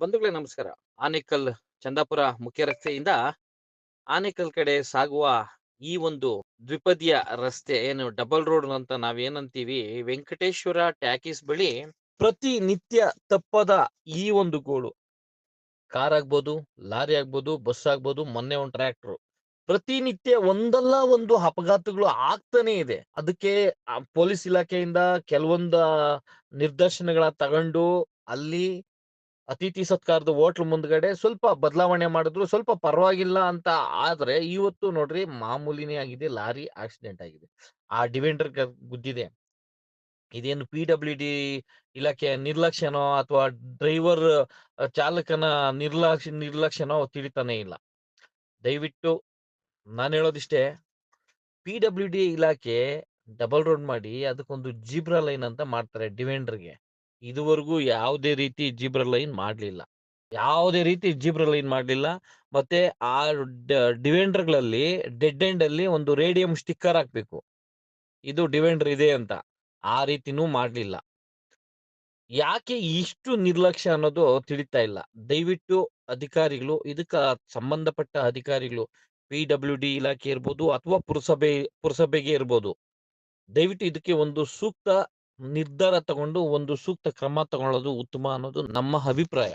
ಬಂಧುಗಳೇ ನಮಸ್ಕಾರ. ಆನೇಕಲ್ ಚಂದಾಪುರ ಮುಖ್ಯ ರಸ್ತೆಯಿಂದ ಆನೇಕಲ್ ಕಡೆ ಸಾಗುವ ಈ ಒಂದು ದ್ವಿಪದಿಯ ರಸ್ತೆ ಏನು ಡಬಲ್ ರೋಡ್ ಅಂತ ನಾವೇನಂತೀವಿ, ವೆಂಕಟೇಶ್ವರ ಟ್ಯಾಕೀಸ್ ಬಳಿ ಪ್ರತಿನಿತ್ಯ ತಪ್ಪದ ಈ ಒಂದು ಗೋಳು. ಕಾರ್ ಆಗ್ಬೋದು, ಲಾರಿ ಆಗ್ಬೋದು, ಬಸ್ ಆಗ್ಬೋದು, ಮೊನ್ನೆ ಒಂದು ಟ್ರ್ಯಾಕ್ಟರ್. ಪ್ರತಿನಿತ್ಯ ಒಂದಲ್ಲ ಒಂದು ಅಪಘಾತಗಳು ಆಗ್ತಾನೆ ಇದೆ. ಅದಕ್ಕೆ ಪೊಲೀಸ್ ಇಲಾಖೆಯಿಂದ ಕೆಲವೊಂದು ನಿರ್ದೇಶನಗಳ ತಗೊಂಡು ಅಲ್ಲಿ ಅತಿಥಿ ಸತ್ಕಾರದ ಹೋಟ್ಲ್ ಮುಂದ್ಗಡೆ ಸ್ವಲ್ಪ ಬದಲಾವಣೆ ಮಾಡಿದ್ರು, ಸ್ವಲ್ಪ ಪರವಾಗಿಲ್ಲ ಅಂತ ಆದ್ರೆ ಇವತ್ತು ನೋಡ್ರಿ ಮಾಮೂಲಿನೇ ಆಗಿದೆ, ಲಾರಿ ಆಕ್ಸಿಡೆಂಟ್ ಆಗಿದೆ. ಆ ಡಿವೆಂಡರ್ ಗುದ್ದಿದೆ. ಇದೇನು ಪಿ ಡಬ್ಲ್ಯೂ ಡಿ ಇಲಾಖೆ ನಿರ್ಲಕ್ಷ್ಯನೋ ಅಥವಾ ಡ್ರೈವರ್ ಚಾಲಕನ ನಿರ್ಲಕ್ಷ್ಯ ನಿರ್ಲಕ್ಷ್ಯನೋ ತಿಳಿತಾನೆ ಇಲ್ಲ. ದಯವಿಟ್ಟು ನಾನು ಹೇಳೋದಿಷ್ಟೇ, ಪಿ ಡಬ್ಲ್ಯೂ ಡಿ ಇಲಾಖೆ ಡಬಲ್ ರೋಡ್ ಮಾಡಿ ಅದಕ್ಕೊಂದು ಜೀಬ್ರಾ ಲೈನ್ ಅಂತ ಮಾಡ್ತಾರೆ ಡಿವೆಂಡರ್ಗೆ. ಇದುವರೆಗೂ ಯಾವುದೇ ರೀತಿ ಜಿಬ್ರ ಲೈನ್ ಮಾಡಲಿಲ್ಲ. ಯಾವುದೇ ರೀತಿ ಜಿಬ್ರ ಲೈನ್ ಮಾಡಲಿಲ್ಲ. ಮತ್ತೆ ಆ ಡಿವೆಂಡರ್ಗಳಲ್ಲಿ, ಡೆಡ್ ಎಂಡ್ ಅಲ್ಲಿ ಒಂದು ರೇಡಿಯಂ ಸ್ಟಿಕ್ಕರ್ ಹಾಕ್ಬೇಕು. ಇದು ಡಿವೆಂಡರ್ ಇದೆ ಅಂತ. ಆ ರೀತಿನೂ ಮಾಡಲಿಲ್ಲ. ಯಾಕೆ ಇಷ್ಟು ನಿರ್ಲಕ್ಷ್ಯ ಅನ್ನೋದು ತಿಳಿತಾ ಇಲ್ಲ. ದಯವಿಟ್ಟು ಅಧಿಕಾರಿಗಳು, ಇದಕ್ಕ ಸಂಬಂಧಪಟ್ಟ ಅಧಿಕಾರಿಗಳು, ಪಿ ಡಬ್ಲ್ಯೂ ಡಿ ಇಲಾಖೆ ಇರ್ಬೋದು ಅಥವಾ ಪುರಸಭೆ, ಪುರಸಭೆಗೆ ಇರ್ಬೋದು. ದಯವಿಟ್ಟು ಇದಕ್ಕೆ ಒಂದು ಸೂಕ್ತ ನಿರ್ಧಾರ ತಗೊಂಡು ಒಂದು ಸೂಕ್ತ ಕ್ರಮ ತಗೊಳ್ಳೋದು ಉತ್ತಮ ಅನ್ನೋದು ನಮ್ಮ ಅಭಿಪ್ರಾಯ.